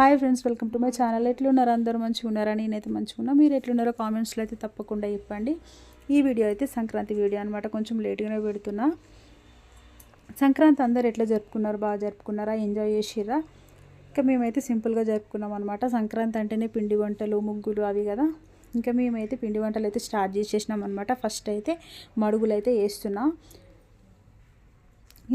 Hi friends welcome to my channel. ఎట్లున్నారు? అందరూ మంచిగా ఉన్నారా? నేనైతే మంచిగా ఉన్నా మీరు ఎట్లున్నారో కామెంట్స్లో అయితే తప్పకుండా చెప్పండి. ఈ వీడియో అయితే సంక్రాంతి వీడియో అనమాట కొంచెం లేట్గానే పెడుతున్నా. సంక్రాంతి అందరు ఎట్లా జరుపుకున్నారు? బాగా జరుపుకున్నారా? ఎంజాయ్ చేసిరా ఇంకా మేమైతే సింపుల్గా జరుపుకున్నాం అనమాట సంక్రాంతి అంటేనే పిండి వంటలు ముగ్గులు అవి కదా. ఇంకా మేమైతే పిండి వంటలు అయితే స్టార్ట్ చేసేసినాం అనమాట ఫస్ట్ అయితే మడుగులు అయితే వేస్తున్నా.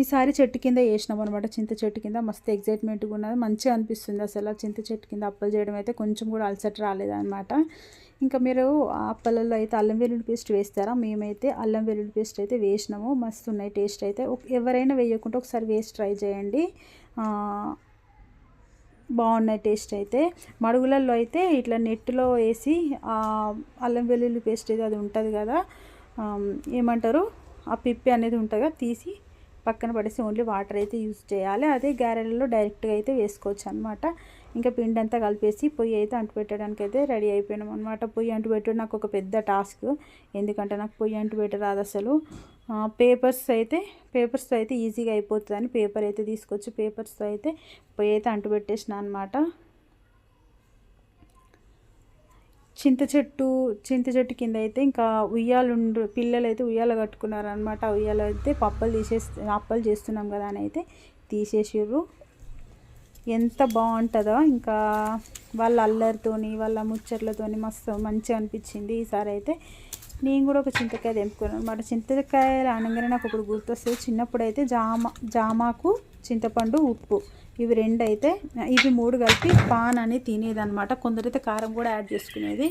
ఈసారి చెట్టు కింద వేసినాం అనమాట చింత చెట్టు కింద మస్తు ఎగ్జైట్మెంట్గా ఉన్నది. మంచిగా అనిపిస్తుంది అసలు. చింత చెట్టు కింద అప్పలు చేయడం అయితే కొంచెం కూడా అలసట రాలేదన్నమాట. ఇంకా మీరు అప్పలలో అయితే అల్లం వెల్లుల్లి పేస్ట్ వేస్తారా? మేమైతే అల్లం వెల్లుల్లి పేస్ట్ అయితే వేసినాము. మస్తు ఉన్నాయి టేస్ట్ అయితే. ఎవరైనా వేయకుంటే ఒకసారి వేసి ట్రై చేయండి. బాగున్నాయి టేస్ట్ అయితే. మడుగులలో అయితే ఇట్లా నెట్లో వేసి అల్లం వెల్లుల్లి పేస్ట్ అయితే అది ఉంటుంది కదా. ఏమంటారు? ఆ పిప్పి అనేది ఉంటుంది తీసి పక్కన పడేసి ఓన్లీ వాటర్ అయితే యూజ్ చేయాలి. అదే గారెలలో డైరెక్ట్గా అయితే వేసుకోవచ్చు అనమాట ఇంకా పిండి అంతా కలిపేసి పొయ్యి అయితే అంటు పెట్టడానికి అయితే రెడీ అయిపోయినాం అనమాట పొయ్యి అంటు పెట్టడం నాకు ఒక పెద్ద టాస్క్. ఎందుకంటే నాకు పొయ్యి అంటు పెట్టరాదు అసలు. పేపర్స్ అయితే పేపర్స్తో అయితే ఈజీగా అయిపోతుందని పేపర్ అయితే తీసుకొచ్చి పేపర్స్తో అయితే పొయ్యి అయితే అంటుపెట్టేసిన అనమాట చింత చెట్టు చింత చెట్టు కింద అయితే ఇంకా ఉయ్యాలుండ్రు పిల్లలు అయితే ఉయ్యాల కట్టుకున్నారు అనమాట అయితే పప్పలు తీసేసి అప్పలు చేస్తున్నాం కదా అని అయితే తీసేసిర్రు. ఎంత బాగుంటుందో ఇంకా వాళ్ళ అల్లరితోని వాళ్ళ ముచ్చట్లతోని మస్తు మంచిగా అనిపించింది ఈసారి అయితే. నేను కూడా ఒక చింతకాయ తెంపుకున్నాను. అనమాట చింతకాయలు అనగానే నాకు ఒకటి గుర్తొస్తుంది. చిన్నప్పుడు అయితే జామ జామాకు చింతపండు ఉప్పు ఇవి రెండు అయితే ఇవి మూడు కలిపి పాన్ అని తినేది అనమాట కొందరైతే కారం కూడా యాడ్ చేసుకునేది.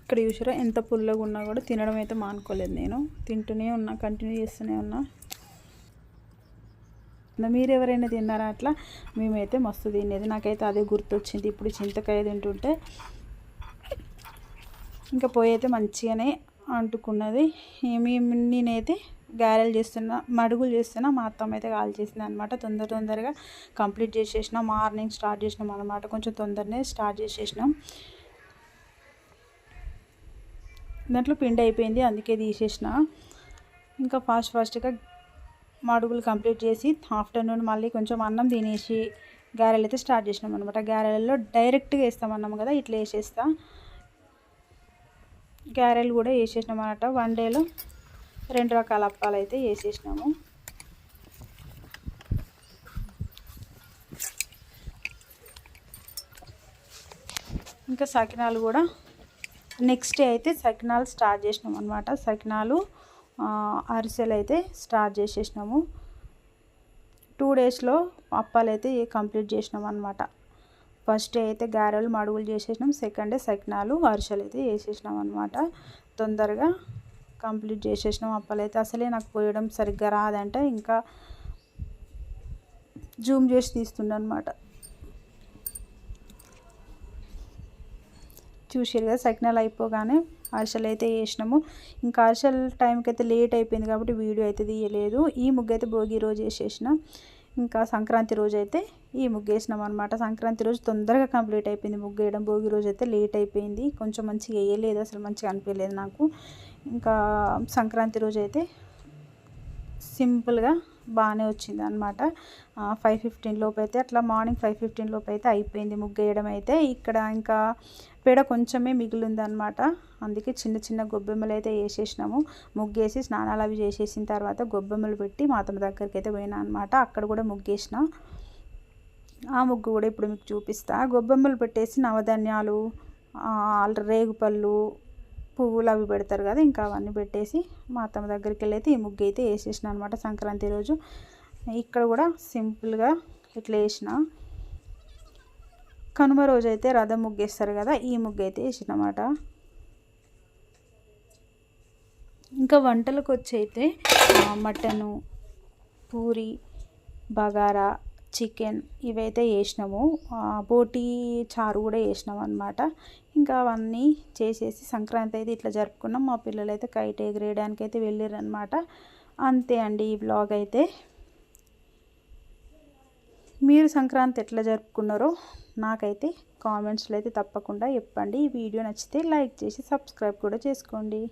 ఇక్కడ చూసారా ఎంత పుల్లగా ఉన్నా కూడా తినడం అయితే మానుకోలేదు నేను. తింటూనే ఉన్నా కంటిన్యూ చేస్తూనే ఉన్నా. మీరు ఎవరైనా తిన్నారా అట్లా? మేమైతే మస్తు తినేది. నాకైతే అదే గుర్తొచ్చింది. ఇప్పుడు చింతకాయ తింటుంటే ఇంకా పోయి అయితే మంచిగానే అంటుకున్నది. మేము నేనైతే గారెలు చేస్తున్నా మడుగులు చేస్తున్నా మా అత్తమ్మ అయితే కాల్ చేసింది అనమాట తొందర తొందరగా కంప్లీట్ చేసేసినాం మార్నింగ్ స్టార్ట్ చేసినాం అనమాట కొంచెం తొందరనే స్టార్ట్ చేసేసినాం. దాంట్లో పిండి అయిపోయింది అందుకే తీసేసిన. ఇంకా ఫాస్ట్ ఫాస్ట్గా మడుగులు కంప్లీట్ చేసి ఆఫ్టర్నూన్ మళ్ళీ కొంచెం అన్నం తినేసి గారెలు అయితే స్టార్ట్ చేసినాం అనమాట గారెలలో డైరెక్ట్గా వేస్తామన్నాం కదా ఇట్లా వేసేస్తా. గారెలు కూడా వేసేసినాం అనమాట వన్ డేలో రెండు రకాల అప్పాలు అయితే వేసేసినాము. ఇంకా సకినాలు కూడా నెక్స్ట్ డే అయితే సకినాలు స్టార్ట్ చేసినాం అనమాట సకినాలు అరిసెలు అయితే స్టార్ట్ చేసేసినాము. టూ డేస్లో అప్పాలు అయితే కంప్లీట్ చేసినాం అనమాట ఫస్ట్ డే అయితే గారెలు మడుగులు చేసేసినాం సెకండ్ డే సకినాలు అరిసెలు అయితే వేసేసినాం అనమాట తొందరగా కంప్లీట్ చేసేసినాం అప్పలైతే. అసలే నాకు పోయడం సరిగ్గా రాదంటే ఇంకా జూమ్ చేసి తీస్తుండే అనమాట చూసారు కదా సకినాలు అయిపోగానే అరిసెలు అయితే వేసినాము ఇంకా అరిసెల టైంకి అయితే లేట్ అయిపోయింది కాబట్టి వీడియో అయితే తీయలేదు. ఈ ముగ్గు అయితే భోగి రోజు వేసేసిన ఇంకా సంక్రాంతి రోజు అయితే ఈ ముగ్గేసినాం అనమాట సంక్రాంతి రోజు తొందరగా కంప్లీట్ అయిపోయింది ముగ్గేయడం. భోగి రోజు అయితే లేట్ అయిపోయింది. కొంచెం మంచిగా వేయలేదు. అసలు మంచిగా అనిపించలేదు నాకు. ఇంకా సంక్రాంతి రోజు అయితే సింపుల్గా బాగానే వచ్చింది అనమాట ఫైవ్ ఫిఫ్టీన్ లోపు అయితే అట్లా మార్నింగ్ ఫైవ్ ఫిఫ్టీన్ లోపు అయితే అయిపోయింది ముగ్గు వేయడం అయితే. ఇక్కడ ఇంకా పేడ కొంచెమే మిగిలింది అనమాట అందుకే చిన్న చిన్న గొబ్బెమ్మలు అయితే వేసేసినాము. ముగ్గేసి స్నానాలు అవి చేసేసిన తర్వాత గొబ్బెమ్మలు పెట్టి మాతమ్మ దగ్గరికి అయితే పోయినా అనమాట అక్కడ కూడా ముగ్గేసిన. ఆ ముగ్గు కూడా ఇప్పుడు మీకు చూపిస్తా. గొబ్బెమ్మలు పెట్టేసి నవధాన్యాలు రేగుపళ్ళు పువ్వులు అవి పెడతారు కదా ఇంకా అవన్నీ పెట్టేసి మా అత్తమ్మ దగ్గరికి వెళ్ళి అయితే ఈ ముగ్గు అయితే వేసేసిన అనమాట సంక్రాంతి రోజు. ఇక్కడ కూడా సింపుల్గా ఇట్లా వేసిన. కనుమ రోజు అయితే రథం ముగ్గు వేస్తారు కదా ఈ ముగ్గు అయితే వేసిన ఇంకా వంటలకు వచ్చి అయితే మటను పూరి బగారా చికెన్ ఇవైతే వేసినాము. బోటి చారు కూడా వేసినాం అనమాట ఇంకా అవన్నీ చేసేసి సంక్రాంతి అయితే ఇట్లా జరుపుకున్నాం. మా పిల్లలు అయితే కైట్ ఎగిరేయడానికి అయితే వెళ్ళారనమాట అంతే అండి ఈ బ్లాగ్ అయితే. మీరు సంక్రాంతి ఎట్లా జరుపుకున్నారో నాకైతే కామెంట్స్లో అయితే తప్పకుండా చెప్పండి. ఈ వీడియో నచ్చితే లైక్ చేసి సబ్స్క్రైబ్ కూడా చేసుకోండి.